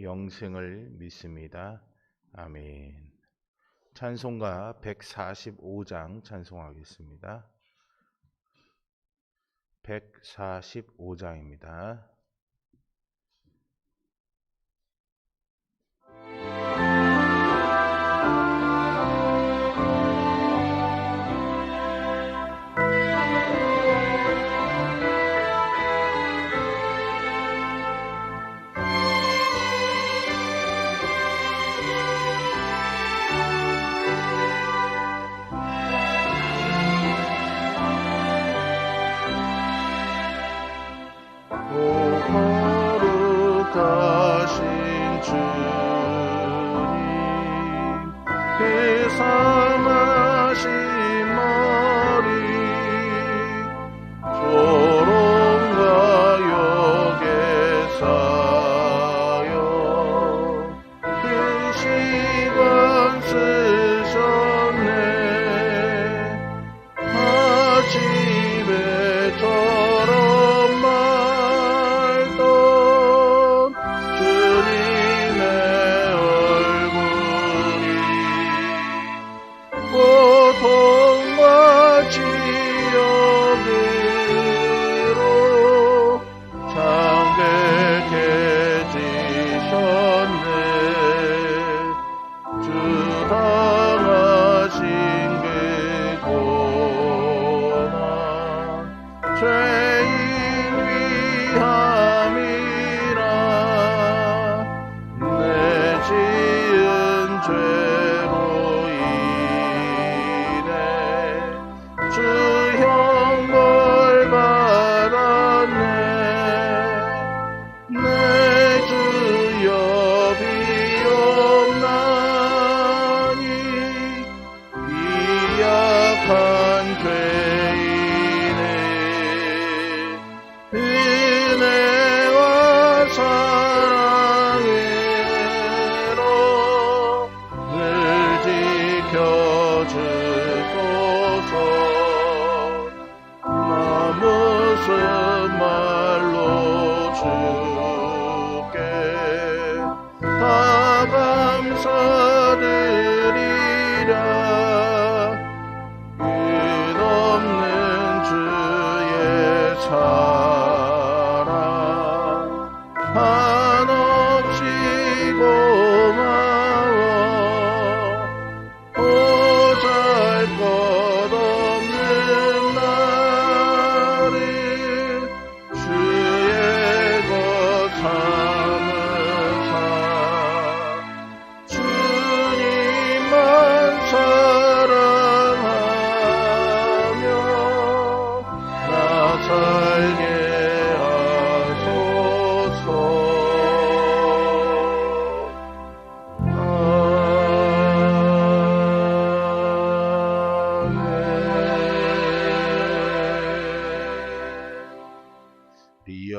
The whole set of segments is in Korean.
영생을 믿습니다. 아멘. 찬송가 145장 찬송하겠습니다. 145장입니다.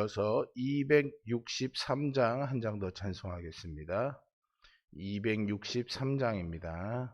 이어서 263장 한 장 더 찬송하겠습니다. 263장입니다.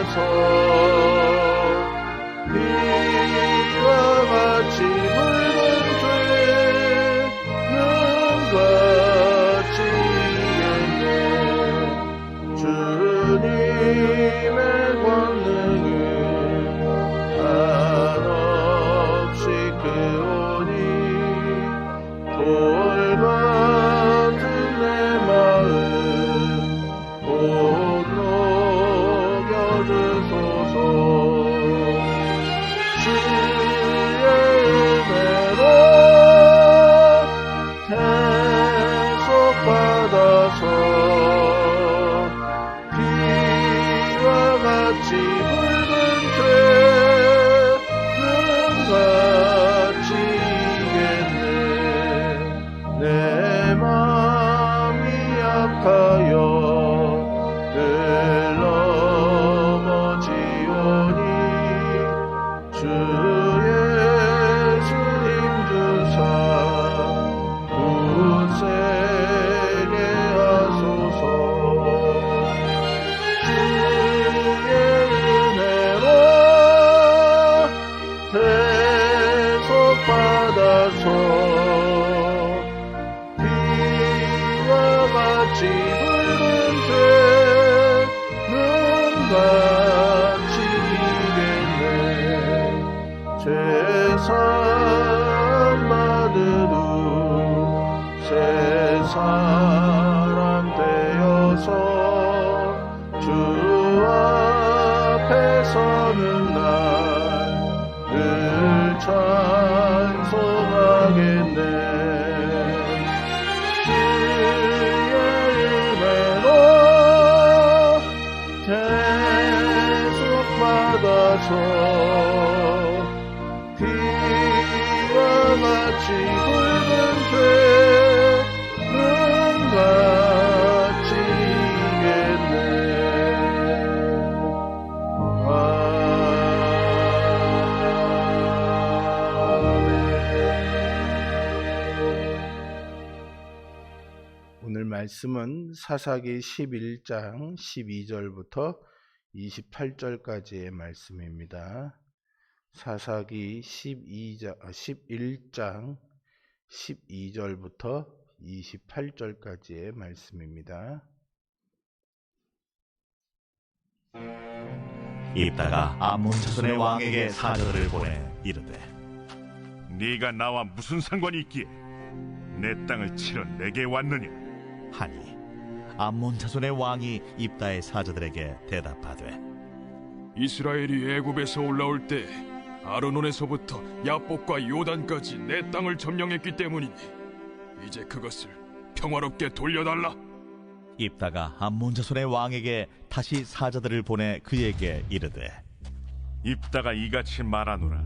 대 말씀은 사사기 11장 12절부터 28절까지의 말씀입니다. 사사기 12장, 11장 12절부터 28절까지의 말씀입니다. 입다가 암몬 자손의 왕에게 사절을 보내 이르되 네가 나와 무슨 상관이 있기에 내 땅을 치러 내게 왔느냐? 하니 암몬 자손의 왕이 입다의 사자들에게 대답하되 이스라엘이 애굽에서 올라올 때 아르논에서부터 야복과 요단까지 내 땅을 점령했기 때문이니 이제 그것을 평화롭게 돌려달라. 입다가 암몬 자손의 왕에게 다시 사자들을 보내 그에게 이르되 입다가 이같이 말하노라.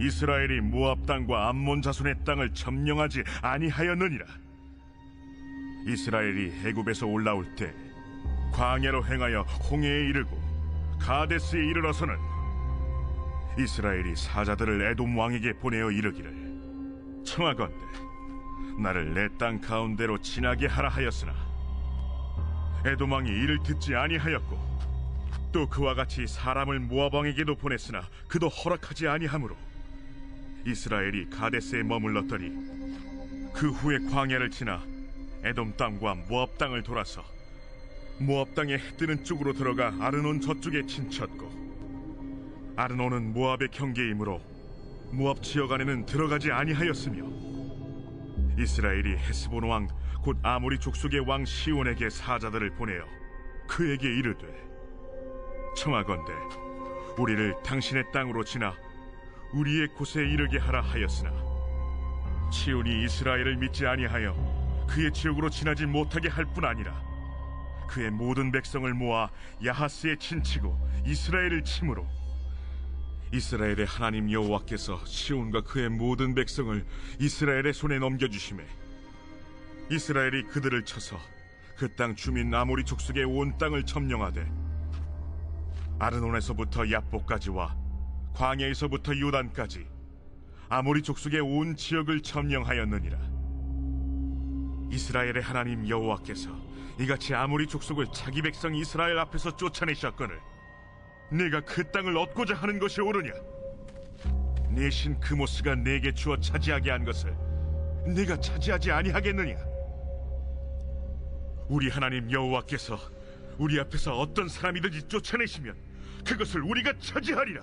이스라엘이 모압 땅과 암몬 자손의 땅을 점령하지 아니하였느니라. 이스라엘이 애굽에서 올라올 때 광야로 행하여 홍해에 이르고 가데스에 이르러서는 이스라엘이 사자들을 에돔 왕에게 보내어 이르기를 청하건대 나를 내 땅 가운데로 지나게 하라 하였으나 에돔 왕이 이를 듣지 아니하였고 또 그와 같이 사람을 모압 왕에게도 보냈으나 그도 허락하지 아니하므로 이스라엘이 가데스에 머물렀더니 그 후에 광야를 지나 에돔 땅과 모압 땅을 돌아서 모압 땅의 해 뜨는 쪽으로 들어가 아르논 저쪽에 친쳤고 아르논은 모압의 경계이므로 모압 지역 안에는 들어가지 아니하였으며 이스라엘이 헤스본 왕 곧 아모리 족속의 왕 시온에게 사자들을 보내어 그에게 이르되 청하건대 우리를 당신의 땅으로 지나 우리의 곳에 이르게 하라 하였으나 시온이 이스라엘을 믿지 아니하여 그의 지역으로 지나지 못하게 할 뿐 아니라 그의 모든 백성을 모아 야하스에 친치고 이스라엘을 침으로 이스라엘의 하나님 여호와께서 시온과 그의 모든 백성을 이스라엘의 손에 넘겨주심에 이스라엘이 그들을 쳐서 그 땅 주민 아모리 족속의 온 땅을 점령하되 아르논에서부터 야복까지와 광야에서부터 요단까지 아모리 족속의 온 지역을 점령하였느니라 이스라엘의 하나님 여호와께서 이같이 아모리 족속을 자기 백성 이스라엘 앞에서 쫓아내셨거늘 네가 그 땅을 얻고자 하는 것이 옳으냐? 내신 그모스가 내게 주어 차지하게 한 것을 네가 차지하지 아니하겠느냐? 우리 하나님 여호와께서 우리 앞에서 어떤 사람이든지 쫓아내시면 그것을 우리가 차지하리라.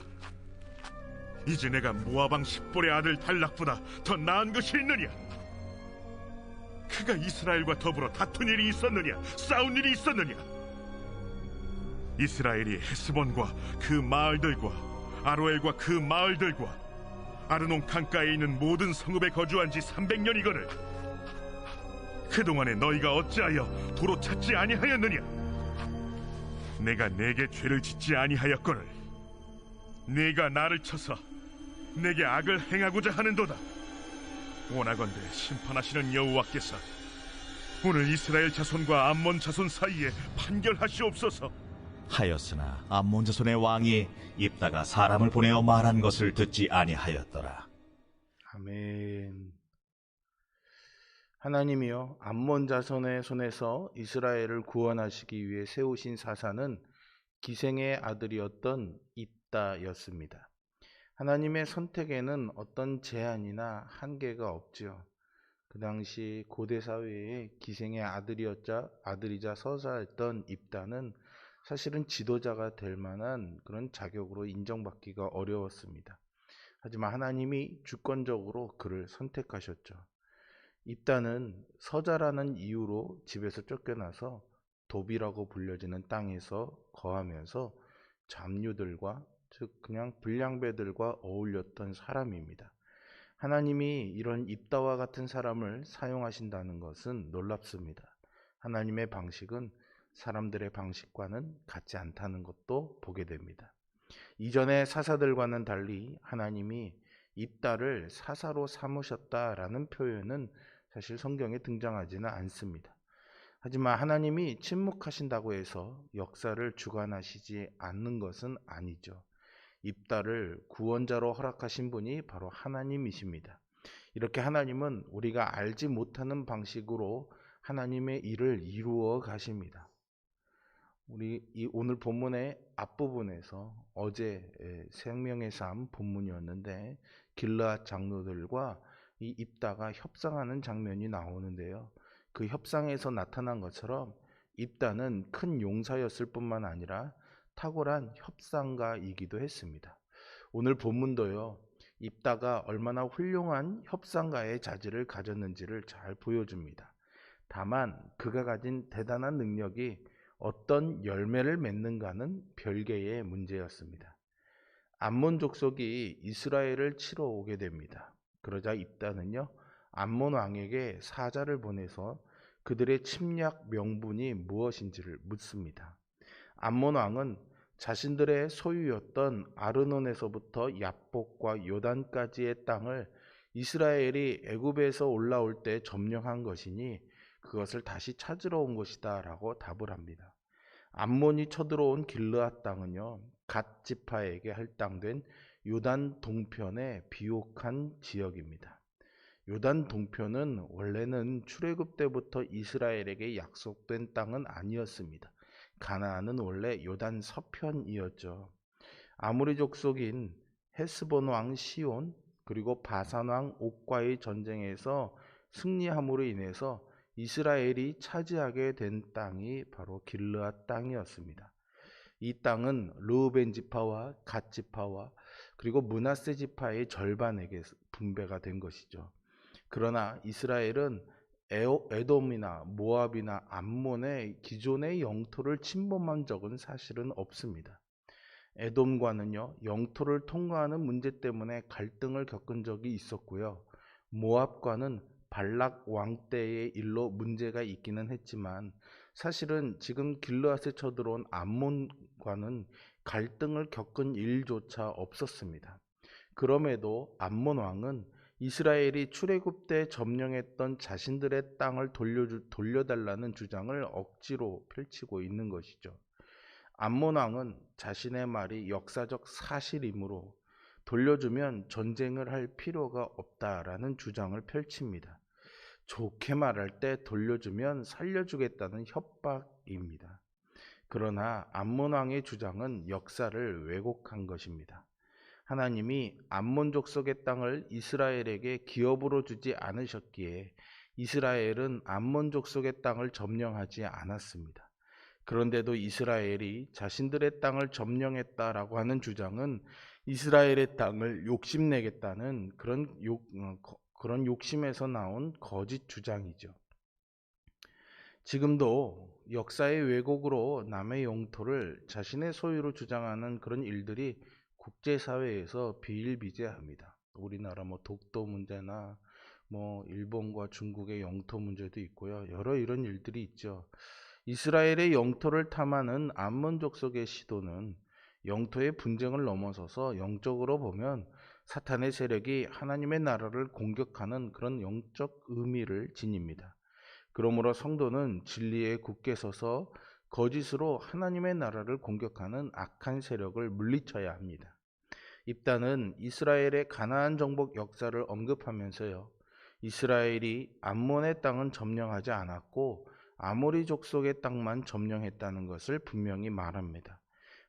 이제 내가 모아방 십볼의 아들 달락보다 더 나은 것이 있느냐? 그가 이스라엘과 더불어 다툰 일이 있었느냐? 싸운 일이 있었느냐? 이스라엘이 헤스본과 그 마을들과 아로엘과 그 마을들과 아르논 강가에 있는 모든 성읍에 거주한 지 300년이거늘 그동안에 너희가 어찌하여 도로 찾지 아니하였느냐 내가 내게 죄를 짓지 아니하였거늘 네가 나를 쳐서 내게 악을 행하고자 하는도다 원하건대 심판하시는 여호와께서 오늘 이스라엘 자손과 암몬 자손 사이에 판결하시옵소서 하였으나 암몬 자손의 왕이 입다가 사람을 보내어 말한 것을 듣지 아니하였더라. 아멘. 하나님이여 암몬 자손의 손에서 이스라엘을 구원하시기 위해 세우신 사사는 기생의 아들이었던 입다였습니다. 하나님의 선택에는 어떤 제한이나 한계가 없지요. 그 당시 고대 사회에 기생의 아들이었자 아들이자 서사였던 입다는 사실은 지도자가 될 만한 그런 자격으로 인정받기가 어려웠습니다. 하지만 하나님이 주권적으로 그를 선택하셨죠. 입다는 서자라는 이유로 집에서 쫓겨나서 도비라고 불려지는 땅에서 거하면서 잡류들과 즉 그냥 불량배들과 어울렸던 사람입니다. 하나님이 이런 입다와 같은 사람을 사용하신다는 것은 놀랍습니다. 하나님의 방식은 사람들의 방식과는 같지 않다는 것도 보게 됩니다. 이전의 사사들과는 달리 하나님이 입다를 사사로 삼으셨다라는 표현은 사실 성경에 등장하지는 않습니다. 하지만 하나님이 침묵하신다고 해서 역사를 주관하시지 않는 것은 아니죠. 입다를 구원자로 허락하신 분이 바로 하나님이십니다. 이렇게 하나님은 우리가 알지 못하는 방식으로 하나님의 일을 이루어 가십니다. 우리 이 오늘 본문의 앞부분에서 어제 예, 생명의 삶 본문이었는데 길르앗 장로들과 이 입다가 협상하는 장면이 나오는데요. 그 협상에서 나타난 것처럼 입다는 큰 용사였을 뿐만 아니라 탁월한 협상가이기도 했습니다. 오늘 본문도요. 입다가 얼마나 훌륭한 협상가의 자질을 가졌는지를 잘 보여줍니다. 다만 그가 가진 대단한 능력이 어떤 열매를 맺는가는 별개의 문제였습니다. 암몬 족속이 이스라엘을 치러 오게 됩니다. 그러자 입다는요, 암몬 왕에게 사자를 보내서 그들의 침략 명분이 무엇인지를 묻습니다. 암몬 왕은 자신들의 소유였던 아르논에서부터 야복과 요단까지의 땅을 이스라엘이 애굽에서 올라올 때 점령한 것이니 그것을 다시 찾으러 온 것이다라고 답을 합니다. 암몬이 쳐들어온 길르앗 땅은요. 갓 지파에게 할당된 요단 동편의 비옥한 지역입니다. 요단 동편은 원래는 출애굽 때부터 이스라엘에게 약속된 땅은 아니었습니다. 가나안은 원래 요단 서편이었죠. 아무리 족속인 헤스본 왕 시온 그리고 바산 왕 옥과의 전쟁에서 승리함으로 인해서 이스라엘이 차지하게 된 땅이 바로 길르앗 땅이었습니다. 이 땅은 르우벤 지파와 갓 지파와 그리고 문하세 지파의 절반에게 분배가 된 것이죠. 그러나 이스라엘은 에돔이나 모압이나 암몬의 기존의 영토를 침범한 적은 사실은 없습니다. 에돔과는요, 영토를 통과하는 문제 때문에 갈등을 겪은 적이 있었고요. 모압과는 발락 왕 때의 일로 문제가 있기는 했지만 사실은 지금 길르앗에 쳐들어온 암몬과는 갈등을 겪은 일조차 없었습니다. 그럼에도 암몬 왕은 이스라엘이 출애굽 때 점령했던 자신들의 땅을 돌려주, 돌려달라는 주장을 억지로 펼치고 있는 것이죠. 암몬 왕은 자신의 말이 역사적 사실이므로 돌려주면 전쟁을 할 필요가 없다라는 주장을 펼칩니다. 좋게 말할 때 돌려주면 살려주겠다는 협박입니다. 그러나 암몬 왕의 주장은 역사를 왜곡한 것입니다. 하나님이 암몬 족 속의 땅을 이스라엘에게 기업으로 주지 않으셨기에 이스라엘은 암몬 족 속의 땅을 점령하지 않았습니다. 그런데도 이스라엘이 자신들의 땅을 점령했다라고 하는 주장은 이스라엘의 땅을 욕심내겠다는 그런 욕, 어, 거- 그런 욕심에서 나온 거짓 주장이죠. 지금도 역사의 왜곡으로 남의 영토를 자신의 소유로 주장하는 그런 일들이 국제사회에서 비일비재합니다. 우리나라 뭐 독도 문제나 뭐 일본과 중국의 영토 문제도 있고요. 여러 이런 일들이 있죠. 이스라엘의 영토를 탐하는 암몬 족속의 시도는 영토의 분쟁을 넘어서서 영적으로 보면 사탄의 세력이 하나님의 나라를 공격하는 그런 영적 의미를 지닙니다. 그러므로 성도는 진리에 굳게 서서 거짓으로 하나님의 나라를 공격하는 악한 세력을 물리쳐야 합니다. 입단은 이스라엘의 가나안 정복 역사를 언급하면서요. 이스라엘이 암몬의 땅은 점령하지 않았고 아모리 족속의 땅만 점령했다는 것을 분명히 말합니다.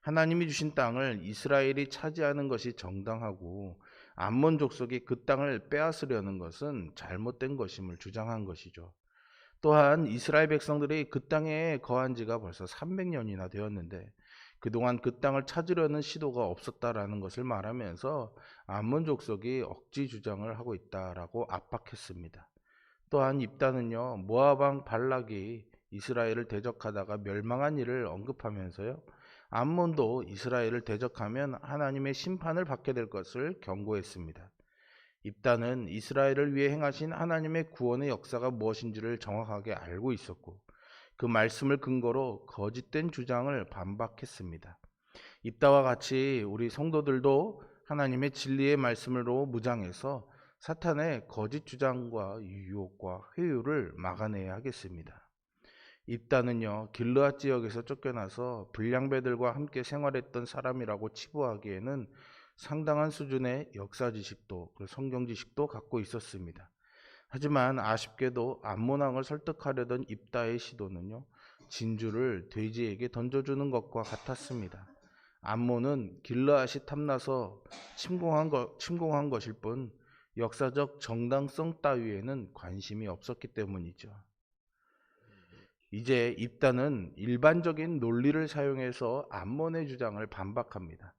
하나님이 주신 땅을 이스라엘이 차지하는 것이 정당하고 암몬 족속이 그 땅을 빼앗으려는 것은 잘못된 것임을 주장한 것이죠. 또한 이스라엘 백성들이 그 땅에 거한 지가 벌써 300년이나 되었는데 그동안 그 땅을 찾으려는 시도가 없었다라는 것을 말하면서 암몬 족속이 억지 주장을 하고 있다라고 압박했습니다. 또한 모압 왕 발락이 이스라엘을 대적하다가 멸망한 일을 언급하면서요 암몬도 이스라엘을 대적하면 하나님의 심판을 받게 될 것을 경고했습니다. 입단은 이스라엘을 위해 행하신 하나님의 구원의 역사가 무엇인지를 정확하게 알고 있었고 그 말씀을 근거로 거짓된 주장을 반박했습니다. 입다와 같이 우리 성도들도 하나님의 진리의 말씀으로 무장해서 사탄의 거짓 주장과 유혹과 회유를 막아내야 하겠습니다. 입다는요 길르앗 지역에서 쫓겨나서 불량배들과 함께 생활했던 사람이라고 치부하기에는 상당한 수준의 역사 지식도 그리고 성경 지식도 갖고 있었습니다. 하지만 아쉽게도 암몬왕을 설득하려던 입다의 시도는요 진주를 돼지에게 던져주는 것과 같았습니다. 암몬은 길르앗이 탐나서 침공한, 것, 침공한 것일 뿐 역사적 정당성 따위에는 관심이 없었기 때문이죠. 이제 입단은 일반적인 논리를 사용해서 암몬의 주장을 반박합니다.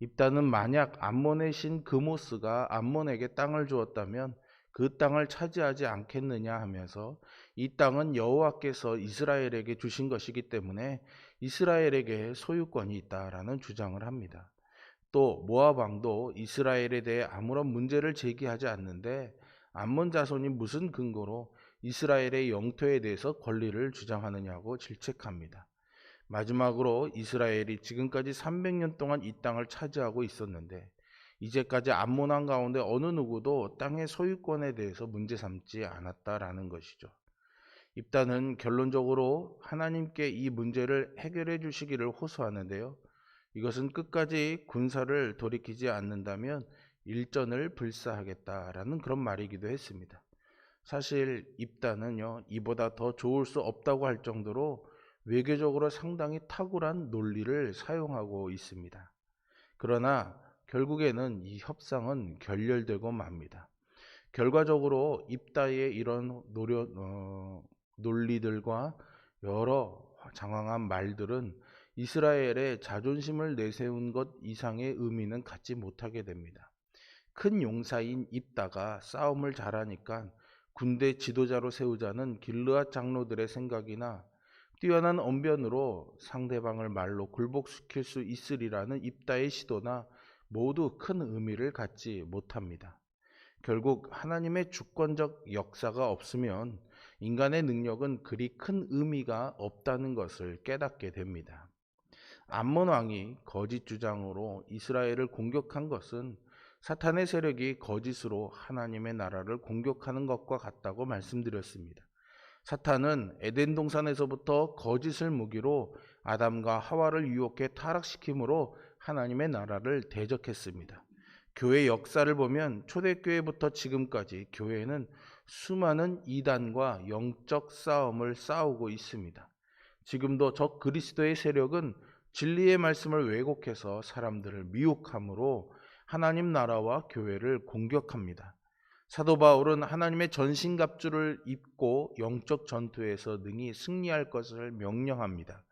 입단은 만약 암몬의 신 그모스가 암몬에게 땅을 주었다면 그 땅을 차지하지 않겠느냐 하면서 이 땅은 여호와께서 이스라엘에게 주신 것이기 때문에 이스라엘에게 소유권이 있다라는 주장을 합니다. 또 모압 왕도 이스라엘에 대해 아무런 문제를 제기하지 않는데 암몬 자손이 무슨 근거로 이스라엘의 영토에 대해서 권리를 주장하느냐고 질책합니다. 마지막으로 이스라엘이 지금까지 300년 동안 이 땅을 차지하고 있었는데 이제까지 암몬 왕 가운데 어느 누구도 땅의 소유권에 대해서 문제 삼지 않았다라는 것이죠. 입단은 결론적으로 하나님께 이 문제를 해결해 주시기를 호소하는데요. 이것은 끝까지 군사를 돌이키지 않는다면 일전을 불사하겠다라는 그런 말이기도 했습니다. 사실 입단은요 이보다 더 좋을 수 없다고 할 정도로 외교적으로 상당히 탁월한 논리를 사용하고 있습니다. 그러나 결국에는 이 협상은 결렬되고 맙니다. 결과적으로 입다의 이런 노려, 어, 논리들과 여러 장황한 말들은 이스라엘의 자존심을 내세운 것 이상의 의미는 갖지 못하게 됩니다. 큰 용사인 입다가 싸움을 잘하니까 군대 지도자로 세우자는 길르앗 장로들의 생각이나 뛰어난 언변으로 상대방을 말로 굴복시킬 수 있으리라는 입다의 시도나 모두 큰 의미를 갖지 못합니다. 결국 하나님의 주권적 역사가 없으면 인간의 능력은 그리 큰 의미가 없다는 것을 깨닫게 됩니다. 암몬 왕이 거짓 주장으로 이스라엘을 공격한 것은 사탄의 세력이 거짓으로 하나님의 나라를 공격하는 것과 같다고 말씀드렸습니다. 사탄은 에덴 동산에서부터 거짓을 무기로 아담과 하와를 유혹해 타락시킴으로 하나님의 나라를 대적했습니다. 교회 역사를 보면 초대교회부터 지금까지 교회는 수많은 이단과 영적 싸움을 싸우고 있습니다. 지금도 적 그리스도의 세력은 진리의 말씀을 왜곡해서 사람들을 미혹함으로 하나님 나라와 교회를 공격합니다. 사도 바울은 하나님의 전신갑주를 입고 영적 전투에서 능히 승리할 것을 명령합니다.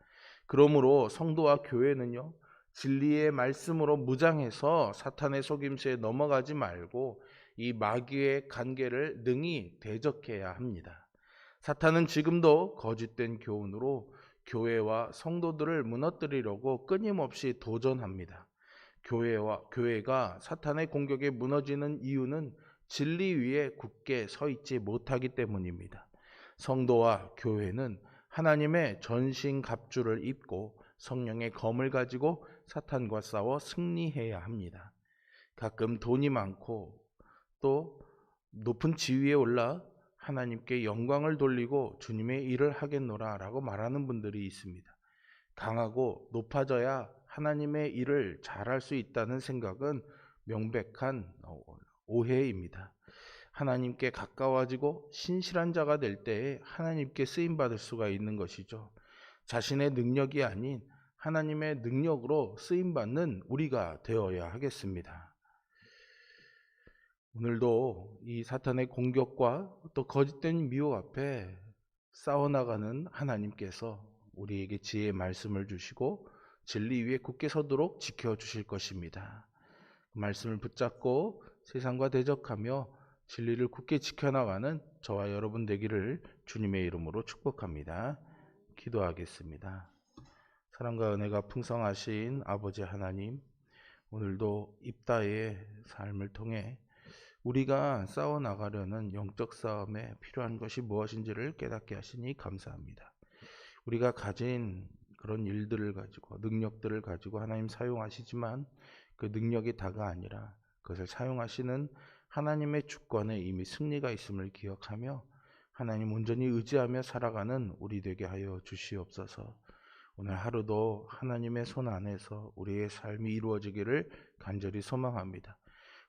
그러므로 성도와 교회는요, 진리의 말씀으로 무장해서 사탄의 속임수에 넘어가지 말고 이 마귀의 관계를 능히 대적해야 합니다. 사탄은 지금도 거짓된 교훈으로 교회와 성도들을 무너뜨리려고 끊임없이 도전합니다. 교회와 교회가 사탄의 공격에 무너지는 이유는 진리 위에 굳게 서 있지 못하기 때문입니다. 성도와 교회는 하나님의 전신 갑주를 입고 성령의 검을 가지고 사탄과 싸워 승리해야 합니다. 가끔 돈이 많고 또 높은 지위에 올라 하나님께 영광을 돌리고 주님의 일을 하겠노라 라고 말하는 분들이 있습니다. 강하고 높아져야 하나님의 일을 잘할 수 있다는 생각은 명백한 오해입니다. 하나님께 가까워지고 신실한 자가 될 때에 하나님께 쓰임 받을 수가 있는 것이죠. 자신의 능력이 아닌 하나님의 능력으로 쓰임 받는 우리가 되어야 하겠습니다. 오늘도 이 사탄의 공격과 또 거짓된 미혹 앞에 싸워나가는 하나님께서 우리에게 지혜의 말씀을 주시고 진리 위에 굳게 서도록 지켜주실 것입니다. 그 말씀을 붙잡고 세상과 대적하며 진리를 굳게 지켜나가는 저와 여러분 되기를 주님의 이름으로 축복합니다. 기도하겠습니다. 사랑과 은혜가 풍성하신 아버지 하나님, 오늘도 입다의 삶을 통해 우리가 싸워 나가려는 영적 싸움에 필요한 것이 무엇인지를 깨닫게 하시니 감사합니다. 우리가 가진 그런 일들을 가지고 능력들을 가지고 하나님 사용하시지만 그 능력이 다가 아니라 그것을 사용하시는 하나님의 주권에 이미 승리가 있음을 기억하며 하나님 온전히 의지하며 살아가는 우리 되게 하여 주시옵소서. 오늘 하루도 하나님의 손 안에서 우리의 삶이 이루어지기를 간절히 소망합니다.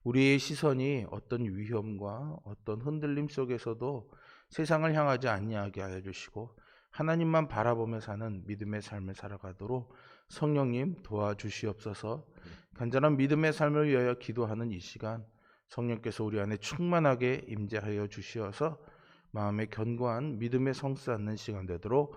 우리의 시선이 어떤 위험과 어떤 흔들림 속에서도 세상을 향하지 아니하게 하여 주시고 하나님만 바라보며 사는 믿음의 삶을 살아가도록 성령님 도와주시옵소서. 간절한 믿음의 삶을 위하여 기도하는 이 시간 성령께서 우리 안에 충만하게 임재하여 주시어서 마음에 견고한 믿음의 성 쌓는 시간 되도록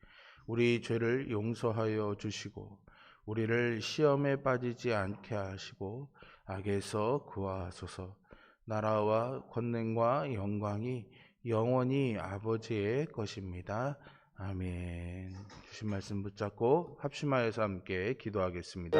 우리 죄를 용서하여 주시고 우리를 시험에 빠지지 않게 하시고 악에서 구하소서. 나라와 권능과 영광이 영원히 아버지의 것입니다. 아멘. 주신 말씀 붙잡고 합심하여서 함께 기도하겠습니다.